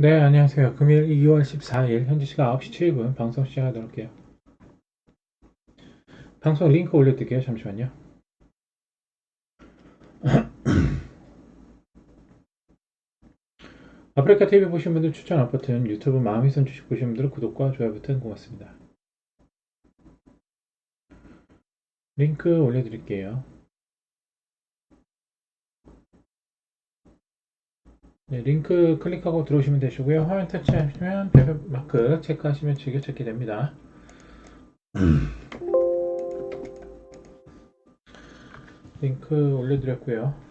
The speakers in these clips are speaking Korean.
네, 안녕하세요. 금일 2월 14일 현지 시간 9시 7분 방송 시작하도록 할게요. 방송 링크 올려드릴게요. 잠시만요. 아프리카 TV 보신 분들 추천 업 버튼, 유튜브 마음이 손 주식 보신 분들은 구독과 좋아요 버튼 고맙습니다. 링크 올려드릴게요. 네, 링크 클릭하고 들어오시면 되시고요. 화면 터치하시면 별표 마크 체크하시면 즐겨찾기 됩니다. 링크 올려드렸고요.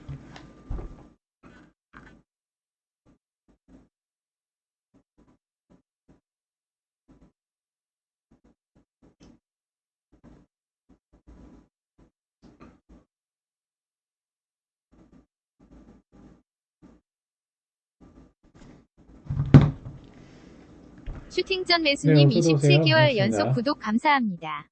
매수님 네, 어서 오세요. 27개월 반갑습니다. 연속 구독 감사합니다.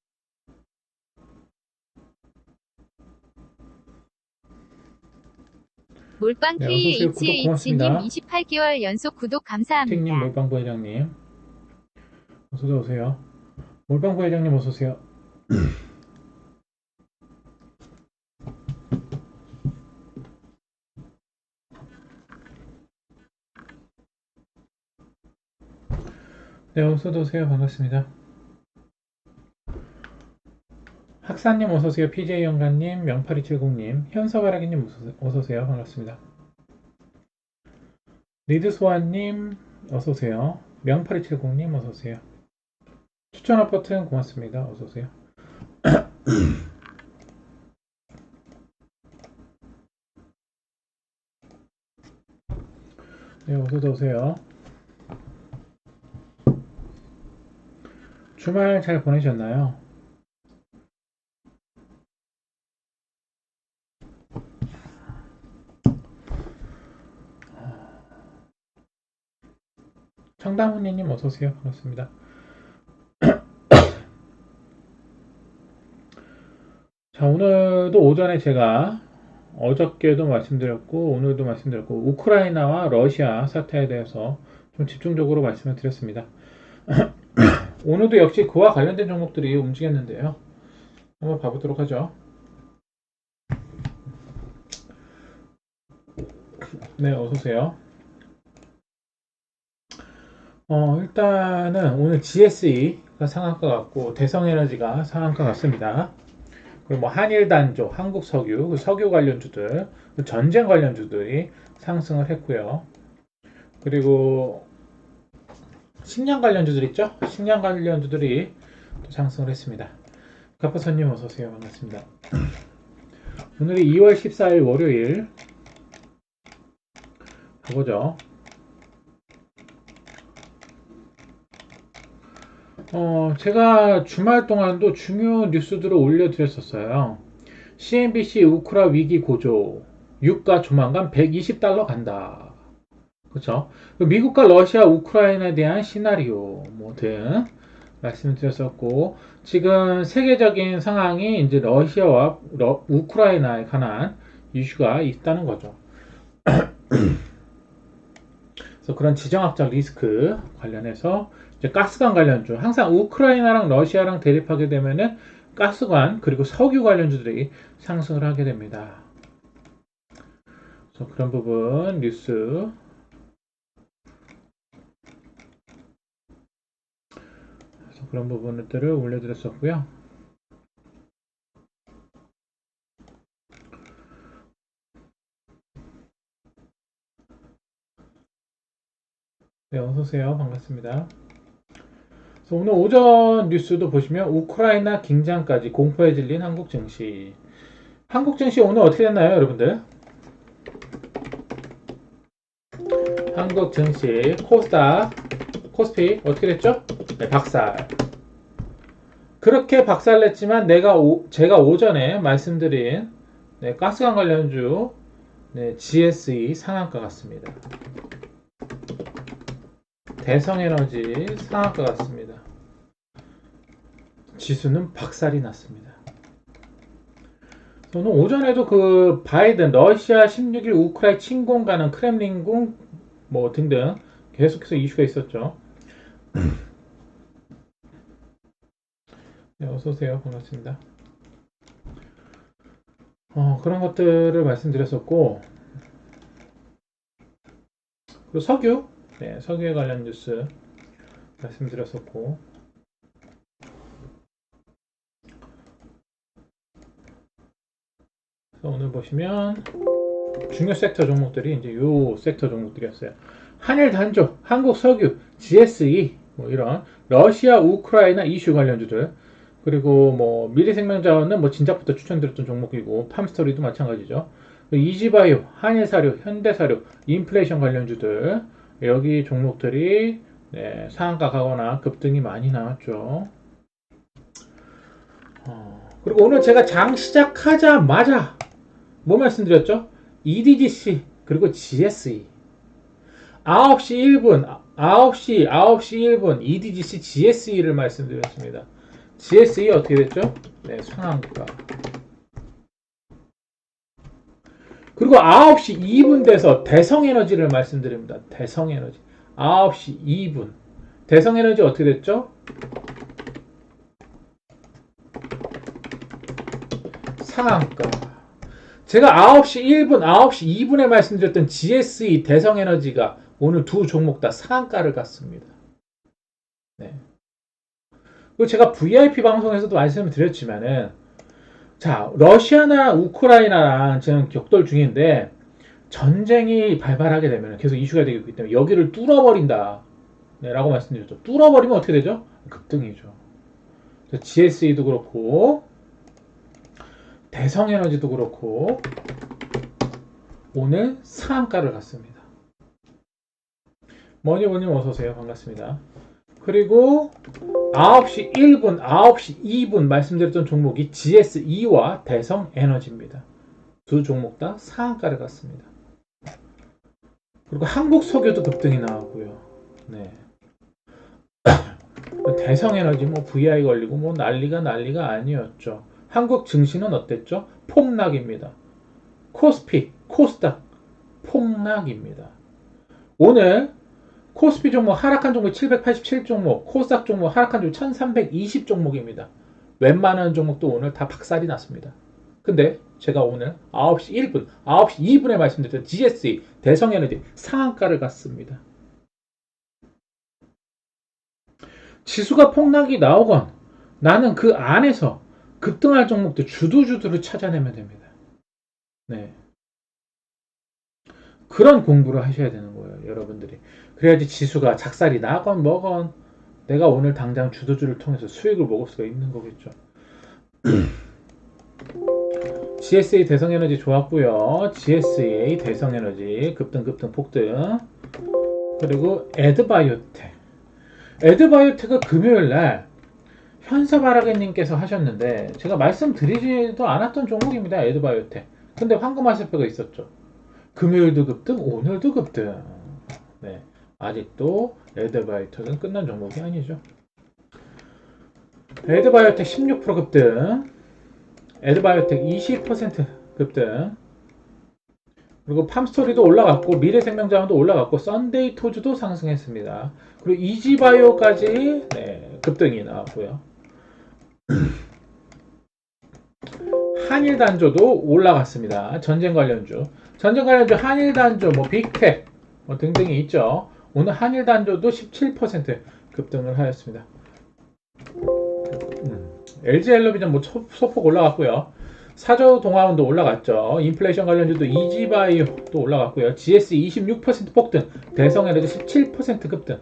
몰빵 네, KHH님 고맙습니다. 28개월 연속 구독 감사합니다. 몰빵 부회장님 어서 오세요. 몰빵 부회장님 어서 오세요. 네, 어서 오세요. 반갑습니다. 학사님 어서 오세요. PJ 영가님, 명파리70님, 현서바라기님 어서 오세요. 반갑습니다. 리드소아님 어서오세요. 명파리70님 어서오세요. 추천업 버튼 고맙습니다. 어서오세요. 네, 어서도 오세요. 주말 잘 보내셨나요? 청담훈이님 어서오세요. 반갑습니다. 자, 오늘도 오전에 제가 어저께도 말씀드렸고, 오늘도 말씀드렸고, 우크라이나와 러시아 사태에 대해서 좀 집중적으로 말씀을 드렸습니다. 오늘도 역시 그와 관련된 종목들이 움직였는데요. 한번 봐보도록 하죠. 네, 어서오세요. 어, 일단은 오늘 GSE가 상한가 같고 대성에너지가 상한가 같습니다. 그리고 뭐 한일단조, 한국석유, 그 석유 관련주들, 그 전쟁 관련주들이 상승을 했고요. 그리고 식량 관련주들 있죠? 식량 관련주들이 또 상승을 했습니다. 카파선님 어서 오세요. 반갑습니다. 오늘이 2월 14일 월요일 가보죠. 어, 제가 주말 동안도 중요 뉴스들을 올려드렸었어요. CNBC 우크라 위기 고조, 유가 조만간 120달러 간다. 그렇죠? 미국과 러시아, 우크라이나에 대한 시나리오 뭐 등 말씀드렸었고 지금 세계적인 상황이 이제 러시아와 러- 우크라이나에 관한 이슈가 있다는 거죠. 그래서 그런 지정학적 리스크 관련해서 이제 가스관 관련주 항상 우크라이나랑 러시아랑 대립하게 되면은 가스관 그리고 석유 관련주들이 상승을 하게 됩니다. 그래서 그런 부분 뉴스 그런 부분들을 올려드렸었고요. 네, 어서 오세요. 반갑습니다. 오늘 오전 뉴스도 보시면 우크라이나 긴장까지 공포에 질린 한국 증시. 한국 증시 오늘 어떻게 됐나요, 여러분들? 한국 증시 코스닥 코스피 어떻게 됐죠? 네, 박살. 그렇게 박살냈지만 내가 오- 제가 오전에 말씀드린 네, 가스관 관련주 네, GSE 상한가 같습니다. 대성에너지 상한가 같습니다. 지수는 박살이 났습니다. 오늘 오전에도 그 바이든 러시아 16일 우크라이나 침공 가는 크렘린궁 뭐 등등 계속해서 이슈가 있었죠. 네, 어서 오세요. 반갑습니다. 어, 그런 것들을 말씀드렸었고, 그리고 석유, 네, 석유에 관련 뉴스 말씀드렸었고, 오늘 보시면 중요 섹터 종목들이 이제 요 섹터 종목들이었어요. 한일 단조, 한국 석유, GSE 뭐 이런 러시아, 우크라이나 이슈 관련주들 그리고 뭐 미래생명자원은 뭐 진작부터 추천드렸던 종목이고 팜스토리도 마찬가지죠. 이지바이오, 한일사료, 현대사료, 인플레이션 관련주들 여기 종목들이 네, 상한가 가거나 급등이 많이 나왔죠. 어, 그리고 오늘 제가 장 시작하자마자 뭐 말씀드렸죠? EDGC 그리고 GSE 9시 1분 9시 9시 1분 EDGC GSE를 말씀드렸습니다. GSE 어떻게 됐죠? 네, 상한가. 그리고 9시 2분 돼서 대성에너지를 말씀드립니다. 대성에너지. 9시 2분. 대성에너지 어떻게 됐죠? 상한가. 제가 9시 1분, 9시 2분에 말씀드렸던 GSE 대성에너지가 오늘 두 종목 다 상한가를 갔습니다. 네. 그리고 제가 VIP 방송에서도 말씀을 드렸지만은 자, 러시아나 우크라이나랑 지금 격돌 중인데 전쟁이 발발하게 되면 계속 이슈가 되고 있기 때문에 여기를 뚫어버린다. 네, 라고 말씀드렸죠. 뚫어버리면 어떻게 되죠? 급등이죠. GSE도 그렇고 대성에너지도 그렇고 오늘 상한가를 갔습니다. 머니버님 어서오세요. 반갑습니다. 그리고 9시 1분, 9시 2분 말씀드렸던 종목이 GSE와 대성에너지입니다. 두 종목 다 상한가를 갔습니다. 그리고 한국석유도 급등이 나왔고요. 네. 대성에너지 뭐 VI 걸리고 뭐 난리가 난리가 아니었죠. 한국 증시는 어땠죠? 폭락입니다. 코스피, 코스닥 폭락입니다. 오늘 코스피 종목 하락한 종목 787 종목, 코스닥 종목 하락한 종목 1320 종목입니다. 웬만한 종목도 오늘 다 박살이 났습니다. 근데 제가 오늘 9시 1분, 9시 2분에 말씀드렸던 GSE, 대성에너지 상한가를 갔습니다. 지수가 폭락이 나오건 나는 그 안에서 급등할 종목들 주도주도를 찾아내면 됩니다. 네. 그런 공부를 하셔야 되는 거예요, 여러분들이. 그래야지 지수가 작살이 나건 뭐건 내가 오늘 당장 주도주를 통해서 수익을 먹을 수가 있는 거겠죠. GSA 대성에너지 좋았고요. GSA 대성에너지 급등 급등 폭등. 그리고 에드바이오텍. 에드바이오텍은 금요일 날 현서바라게님께서 하셨는데 제가 말씀드리지도 않았던 종목입니다. 에드바이오텍. 근데 황금화살표가 있었죠. 금요일도 급등, 오늘도 급등. 네. 아직도 에드바이오텍은 끝난 종목이 아니죠. 에드바이오텍 16% 급등. 에드바이오텍 20% 급등. 그리고 팜스토리도 올라갔고 미래생명자원도 올라갔고 썬데이 토즈도 상승했습니다. 그리고 이지바이오까지 네, 급등이 나왔고요. 한일 단조도 올라갔습니다. 전쟁 관련주. 전쟁 관련주 한일 단조, 뭐 빅텍 뭐 등등이 있죠. 오늘 한일 단조도 17% 급등을 하였습니다. 음, LG 엘러비전 뭐 소- 소폭 올라갔고요. 사저 동화원도 올라갔죠. 인플레이션 관련주도 이지바이오도 올라갔고요. GSE 26% 폭등, 대성에너지 17% 급등.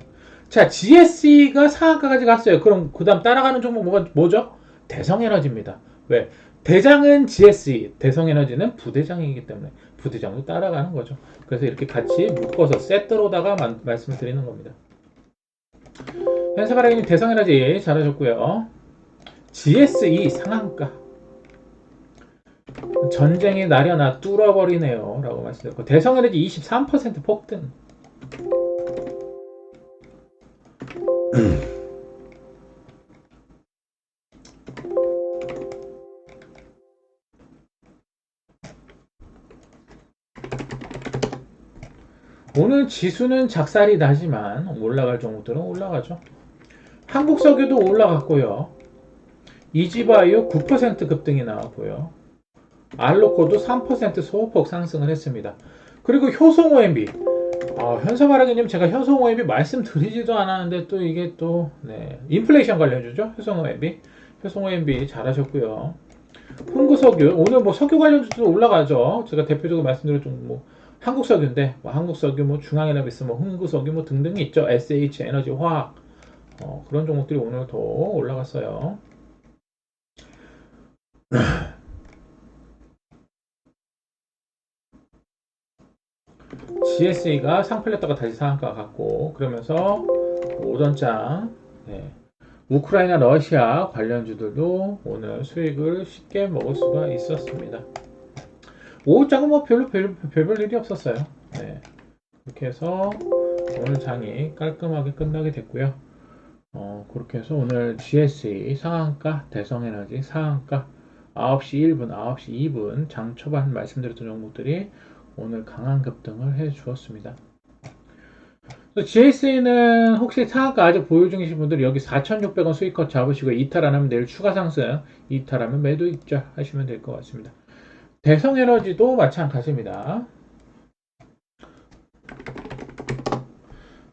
자, GSE가 상한가까지 갔어요. 그럼 그 다음 따라가는 종목 뭐가 뭐죠? 대성에너지입니다. 왜? 대장은 GSE, 대성에너지는 부대장이기 때문에 부대장도 따라가는 거죠. 그래서 이렇게 같이 묶어서 세트로다가 만- 말씀을 드리는 겁니다. 현세바라기님 대성에너지 잘하셨고요. GSE 상한가. 전쟁이 나려나 뚫어버리네요. 라고 말씀드렸고 대성에너지 23% 폭등. 오늘 지수는 작살이 나지만 올라갈 종목들은 올라가죠. 한국석유도 올라갔고요. 이지바이오 9% 급등이 나왔고요. 알로코도 3% 소폭 상승을 했습니다. 그리고 효성 OMB. 아, 현서바라기님 제가 효성 OMB 말씀드리지도 않았는데 또 이게 또 네, 인플레이션 관련주죠. 효성 OMB. 효성 OMB 잘하셨고요. 흥구석유 오늘 뭐 석유 관련주도 올라가죠. 제가 대표적으로 말씀드렸던 뭐 한국석유인데 뭐 한국석유 뭐 중앙에너비스 뭐 흥구석유 뭐 등등이 있죠. SH 에너지 화학 어, 그런 종목들이 오늘 더 올라갔어요. GSA가 상팔렸다가 다시 상한가 갔고 그러면서 오전장 네. 우크라이나 러시아 관련주들도 오늘 수익을 쉽게 먹을 수가 있었습니다. 오후장은 뭐 별로 별, 별별 일이 없었어요. 네. 이렇게 해서 오늘 장이 깔끔하게 끝나게 됐고요. 어, 그렇게 해서 오늘 GSA 상한가, 대성에너지 상한가 9시 1분, 9시 2분 장 초반 말씀드렸던 종목들이 오늘 강한 급등을 해 주었습니다. GS는 혹시 상한가 아직 보유 중이신 분들 여기 4,600원 수익컷 잡으시고 이탈 안 하면 내일 추가 상승, 이탈하면 매도 입자 하시면 될 것 같습니다. 대성에너지도 마찬가지입니다.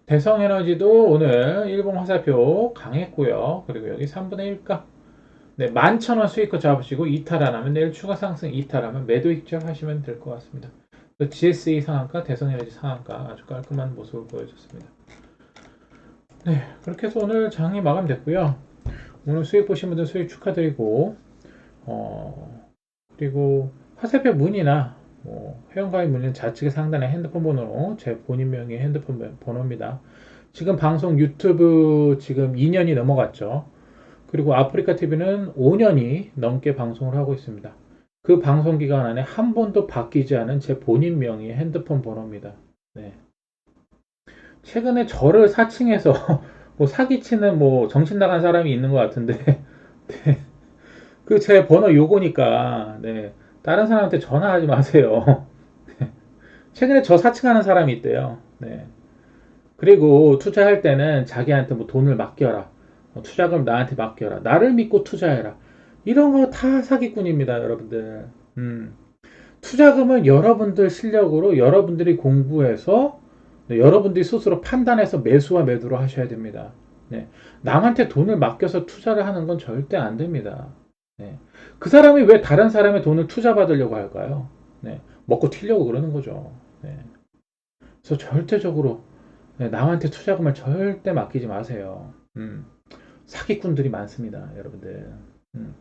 대성에너지도 오늘 일본 화살표 강했고요. 그리고 여기 3분의 1가 네, 11,000원 수익컷 잡으시고 이탈 안 하면 내일 추가 상승, 이탈하면 매도 입장 하시면 될 것 같습니다. GSE 상한가, 대성에너지 상한가 아주 깔끔한 모습을 보여줬습니다. 네, 그렇게 해서 오늘 장이 마감됐고요. 오늘 수익 보신 분들 수익 축하드리고, 어, 그리고 화살표 문의나 뭐 회원가입 문의는 좌측에 상단에 핸드폰 번호로 제 본인 명의 핸드폰 번호입니다. 지금 방송 유튜브 지금 2년이 넘어갔죠. 그리고 아프리카 TV는 5년이 넘게 방송을 하고 있습니다. 그 방송 기간 안에 한 번도 바뀌지 않은 제 본인 명의 핸드폰 번호입니다. 네. 최근에 저를 사칭해서 뭐 사기치는 뭐 정신 나간 사람이 있는 것 같은데 네. 그제 번호 요거니까 네. 다른 사람한테 전화하지 마세요. 네. 최근에 저 사칭하는 사람이 있대요. 네. 그리고 투자할 때는 자기한테 뭐 돈을 맡겨라. 뭐 투자금 나한테 맡겨라. 나를 믿고 투자해라. 이런 거 다 사기꾼입니다, 여러분들. 음. 투자금은 여러분들 실력으로 여러분들이 공부해서 네, 여러분들이 스스로 판단해서 매수와 매도를 하셔야 됩니다. 네. 남한테 돈을 맡겨서 투자를 하는 건 절대 안 됩니다. 네. 그 사람이 왜 다른 사람의 돈을 투자 받으려고 할까요? 네. 먹고 튀려고 그러는 거죠. 네. 그래서 절대적으로 네, 남한테 투자금을 절대 맡기지 마세요. 음. 사기꾼들이 많습니다, 여러분들. 음.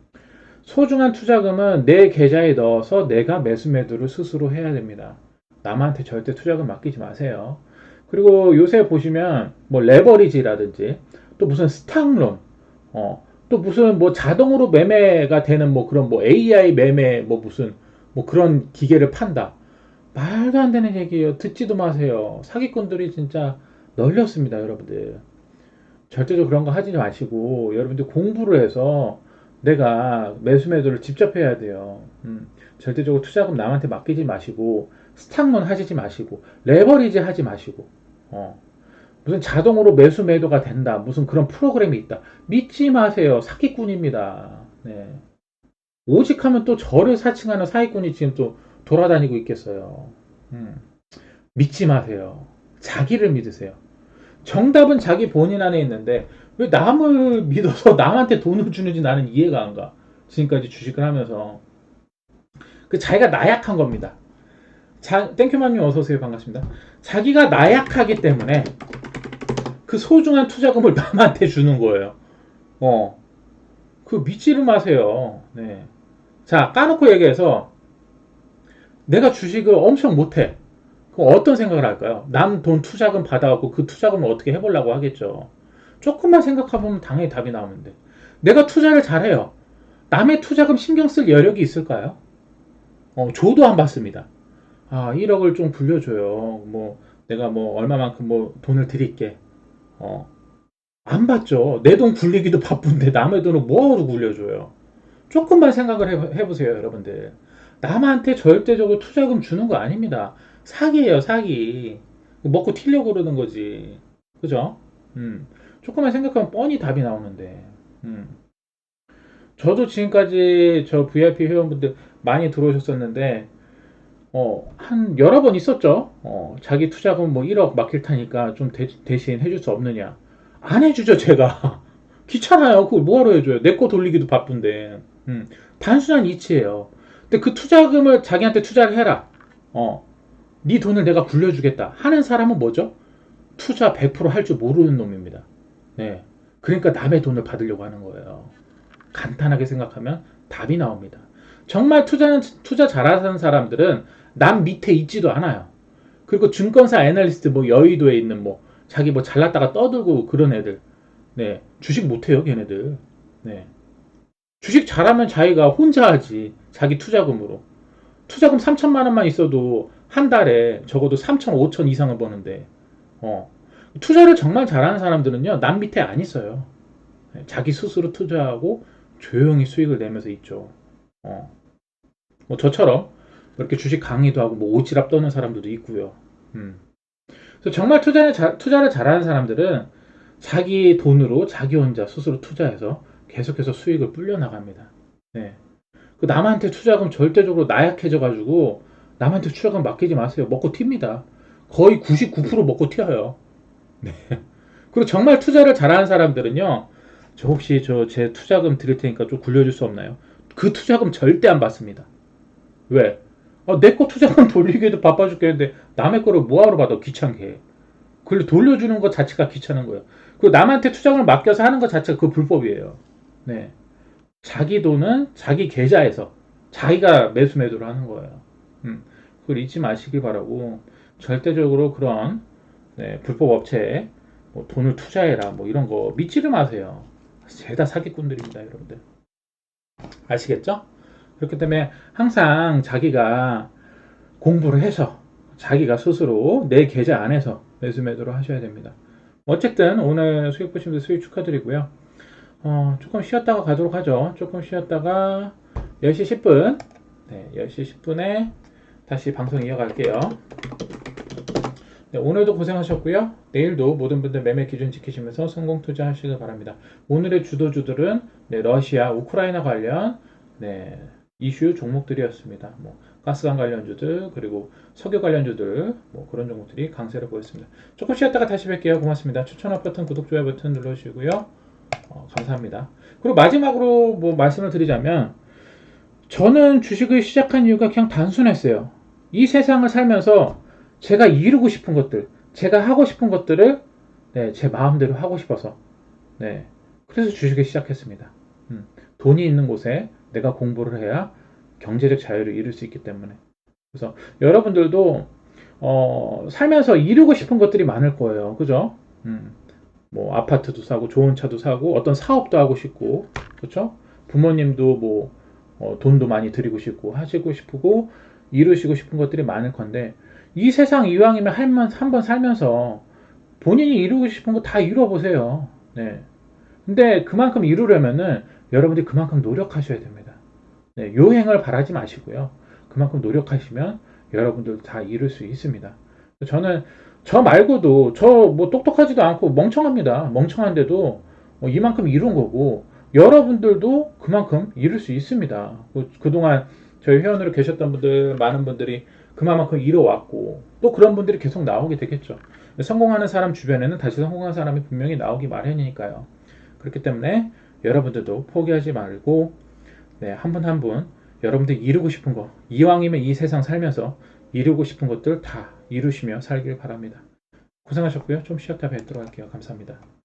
소중한 투자금은 내 계좌에 넣어서 내가 매수 매도를 스스로 해야 됩니다. 남한테 절대 투자금 맡기지 마세요. 그리고 요새 보시면 뭐 레버리지라든지 또 무슨 스탁론, 어, 또 무슨 뭐 자동으로 매매가 되는 뭐 그런 뭐 AI 매매 뭐 무슨 뭐 그런 기계를 판다. 말도 안 되는 얘기예요. 듣지도 마세요. 사기꾼들이 진짜 널렸습니다, 여러분들. 절대로 그런 거 하지 마시고 여러분들 공부를 해서 내가 매수 매도를 직접 해야 돼요. 음, 절대적으로 투자금 남한테 맡기지 마시고 스탁론 하시지 마시고 레버리지 하지 마시고 어, 무슨 자동으로 매수 매도가 된다 무슨 그런 프로그램이 있다 믿지 마세요 사기꾼입니다. 네. 오직 하면 또 저를 사칭하는 사기꾼이 지금 또 돌아다니고 있겠어요. 음, 믿지 마세요. 자기를 믿으세요. 정답은 자기 본인 안에 있는데 왜 남을 믿어서 남한테 돈을 주는지 나는 이해가 안 가. 지금까지 주식을 하면서. 그 자기가 나약한 겁니다. 자, 땡큐만님 어서오세요. 반갑습니다. 자기가 나약하기 때문에 그 소중한 투자금을 남한테 주는 거예요. 어. 그 믿지를 마세요. 네. 자, 까놓고 얘기해서 내가 주식을 엄청 못해. 그럼 어떤 생각을 할까요? 남 돈 투자금 받아갖고 그 투자금을 어떻게 해보려고 하겠죠. 조금만 생각해보면 당연히 답이 나오는데 내가 투자를 잘해요. 남의 투자금 신경 쓸 여력이 있을까요? 어, 줘도 안 받습니다. 아, 1억을 좀 불려줘요. 뭐 내가 뭐 얼마만큼 뭐 돈을 드릴게. 어, 안 받죠. 내 돈 굴리기도 바쁜데 남의 돈을 뭐하러 굴려줘요. 조금만 생각을 해, 해보세요, 여러분들. 남한테 절대적으로 투자금 주는 거 아닙니다. 사기예요, 사기. 먹고 튀려고 그러는 거지. 그죠? 음. 조금만 생각하면 뻔히 답이 나오는데. 음. 저도 지금까지 저 VIP 회원분들 많이 들어오셨었는데, 어, 한 여러 번 있었죠. 어, 자기 투자금 뭐 1억 맡길 타니까 좀 대, 대신 해줄 수 없느냐. 안 해주죠, 제가. 귀찮아요. 그걸 뭐하러 해줘요. 내 거 돌리기도 바쁜데. 음, 단순한 이치예요. 근데 그 투자금을 자기한테 투자를 해라. 어, 네 돈을 내가 굴려주겠다. 하는 사람은 뭐죠? 투자 100%할 줄 모르는 놈입니다. 네. 그러니까 남의 돈을 받으려고 하는 거예요. 간단하게 생각하면 답이 나옵니다. 정말 투자는 투자 잘하는 사람들은 남 밑에 있지도 않아요. 그리고 증권사 애널리스트 뭐 여의도에 있는 뭐 자기 뭐 잘났다가 떠들고 그런 애들. 네. 주식 못 해요, 걔네들. 네. 주식 잘하면 자기가 혼자 하지. 자기 투자금으로. 투자금 3천만 원만 있어도 한 달에 적어도 3천, 5천 이상을 버는데. 어. 투자를 정말 잘하는 사람들은요, 남 밑에 안 있어요. 네, 자기 스스로 투자하고 조용히 수익을 내면서 있죠. 어. 뭐 저처럼 이렇게 주식 강의도 하고 뭐 오지랖 떠는 사람들도 있고요. 음. 그래서 정말 투자를, 잘, 투자를 잘하는 사람들은 자기 돈으로 자기 혼자 스스로 투자해서 계속해서 수익을 불려 나갑니다. 네. 그 남한테 투자금 절대적으로 나약해져가지고 남한테 투자금 맡기지 마세요. 먹고 튑니다. 거의 99% 먹고 튀어요. 네. 그리고 정말 투자를 잘하는 사람들은요. 저 혹시 저 제 투자금 드릴 테니까 좀 굴려줄 수 없나요? 그 투자금 절대 안 받습니다. 왜? 아, 내거 투자금 돌리기에도 바빠 죽겠는데 남의 거를 뭐하러 받아 귀찮게 해. 그걸 돌려주는 것 자체가 귀찮은 거예요. 그리고 남한테 투자금을 맡겨서 하는 것 자체가 그 불법이에요. 네. 자기 돈은 자기 계좌에서 자기가 매수 매도를 하는 거예요. 음, 그걸 잊지 마시길 바라고 절대적으로 그런 네, 불법 업체에 뭐 돈을 투자해라 뭐 이런 거 믿지를 마세요. 죄다 사기꾼들입니다, 여러분들. 아시겠죠? 그렇기 때문에 항상 자기가 공부를 해서 자기가 스스로 내 계좌 안에서 매수 매도를 하셔야 됩니다. 어쨌든 오늘 수익 보신 분들 수익 축하드리고요. 어, 조금 쉬었다가 가도록 하죠. 조금 쉬었다가 10시 10분, 네, 10시 10분에 다시 방송 이어갈게요. 네, 오늘도 고생하셨고요. 내일도 모든 분들 매매 기준 지키시면서 성공 투자하시길 바랍니다. 오늘의 주도주들은 네, 러시아, 우크라이나 관련 네, 이슈 종목들이었습니다. 뭐 가스관 관련주들 그리고 석유 관련주들 뭐 그런 종목들이 강세를 보였습니다. 조금 쉬었다가 다시 뵐게요. 고맙습니다. 추천업 버튼, 구독, 좋아요 버튼 눌러주시고요. 어, 감사합니다. 그리고 마지막으로 뭐 말씀을 드리자면 저는 주식을 시작한 이유가 그냥 단순했어요. 이 세상을 살면서 제가 이루고 싶은 것들, 제가 하고 싶은 것들을 네, 제 마음대로 하고 싶어서 네, 그래서 주식을 시작했습니다. 음, 돈이 있는 곳에 내가 공부를 해야 경제적 자유를 이룰 수 있기 때문에 그래서 여러분들도 어, 살면서 이루고 싶은 것들이 많을 거예요. 그죠? 음, 뭐 아파트도 사고 좋은 차도 사고 어떤 사업도 하고 싶고 그렇죠? 부모님도 뭐 어, 돈도 많이 드리고 싶고 하시고 싶고 이루시고 싶은 것들이 많을 건데 이 세상 이왕이면 한번 한번 살면서 본인이 이루고 싶은 거 다 이루어 보세요. 네. 근데 그만큼 이루려면은 여러분들이 그만큼 노력하셔야 됩니다. 네, 요행을 바라지 마시고요. 그만큼 노력하시면 여러분들 다 이룰 수 있습니다. 저는 저 말고도 저 뭐 똑똑하지도 않고 멍청합니다. 멍청한데도 뭐 이만큼 이룬 거고 여러분들도 그만큼 이룰 수 있습니다. 그- 그동안 저희 회원으로 계셨던 분들 많은 분들이 그만큼 이뤄왔고 또 그런 분들이 계속 나오게 되겠죠. 성공하는 사람 주변에는 다시 성공한 사람이 분명히 나오기 마련이니까요. 그렇기 때문에 여러분들도 포기하지 말고 네, 한 분 한 분 여러분들이 이루고 싶은 거 이왕이면 이 세상 살면서 이루고 싶은 것들 다 이루시며 살길 바랍니다. 고생하셨고요. 좀 쉬었다 뵙도록 할게요. 감사합니다.